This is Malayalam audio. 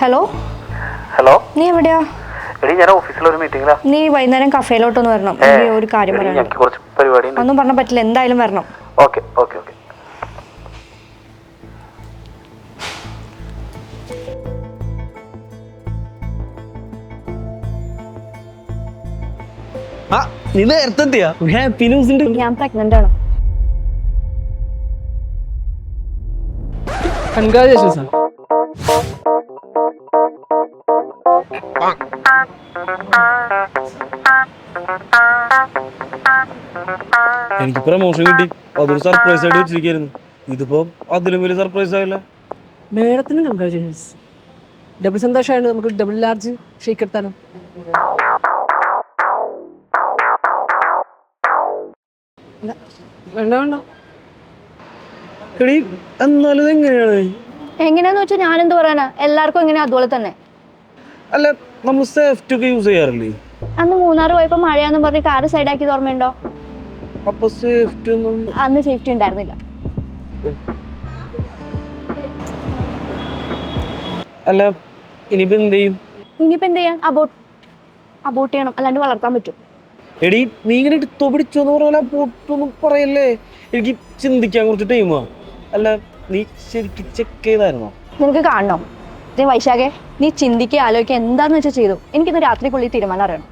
ഹലോ ഹലോ നീ എവിടെയാ? എടി ഞാൻ ഓഫീസിൽ ഒരു മീറ്റിംഗിലാ നീ വൈകുന്നേരം കഫേലോട്ടൊന്ന് വരണം. എനിക്ക് ഒരു കാര്യം പറയാനുണ്ട്. എനിക്ക് കുറച്ച് പരിപാടി ഉണ്ട് ഒന്നും പറഞ്ഞാൽ പറ്റില്ല. എന്തായാലും വരണം. Okay okay okay. ആ നീ നേരത്തെ എത്തിയാ ഹാപ്പി ന്യൂസ് ഉണ്ട്. ഞാൻ പ്രഗ്നന്റ് ആണ്. കൺഗ്രാജുലേഷൻസ്. എനിക്ക് പ്രമോഷൻ കിട്ടി. അതൊരു സർപ്രൈസ് ആയിട്ട് വെച്ചിരിക്കുന്നു ഇതിപ്പോ അതിലും വലിയ സർപ്രൈസ് ആയില്ല. മേഡത്തിന് കൺഗ്രാചുലേഷൻസ് ഡബിൾ സന്തോഷമായിരുന്നു നമുക്ക് ഡബിൾ ലാർജ് ഷേക്ക് എടുത്താലോ? വേണ്ട വേണ്ട. എടി എന്നാലും എങ്ങനെയാണ് എങ്ങനെയാന്ന് വെച്ചാൽ ഞാൻ എന്ത് പറയാനാ? എല്ലാവർക്കും എങ്ങനെയാ അതുപോലെ തന്നെ. അല്ല നമ്മൾ സേഫ്റ്റി ഒക്കെ യൂസ് ചെയ്യാറില്ലേ? അന്ന് മൂന്നാർ പോയപ്പോ മഴയാന്ന് പറഞ്ഞ് കാറ് ആക്കി ഓർമ്മയുണ്ടോ? അപ്പൊ സേഫ്റ്റി ഒന്നും അന്ന് സേഫ്റ്റി ഉണ്ടായിരുന്നില്ല. അല്ല ഇനിയിപ്പോ എന്ത് ചെയ്യും? ഇനിയിപ്പോ എന്ത് ചെയ്യാൻ അബോട്ട് അബോട്ട് ചെയ്യണം. അല്ലാണ്ട് വളർത്താൻ പറ്റും. എടി നീ ഇങ്ങനെ എടുത്തോ പിടിച്ചോ എന്ന് പറഞ്ഞാൽ പൊട്ടൊന്നും പറയല്ലേ? എനിക്ക് ചിന്തിക്കാൻ കുറച്ച് ടൈമാ അല്ല നീ ശരിക്കും ചെക്ക് ചെയ്തായിരുന്നോ? നിനക്ക് കാണണം? നീ വൈശാഖെ നീ ചിന്തിക്കുക ആലോചിക്കുക എന്താന്ന് വെച്ചാൽ ചെയ്തു? എനിക്കിന്ന് രാത്രിക്കുള്ളിൽ തീരുമാനം അറിയണം.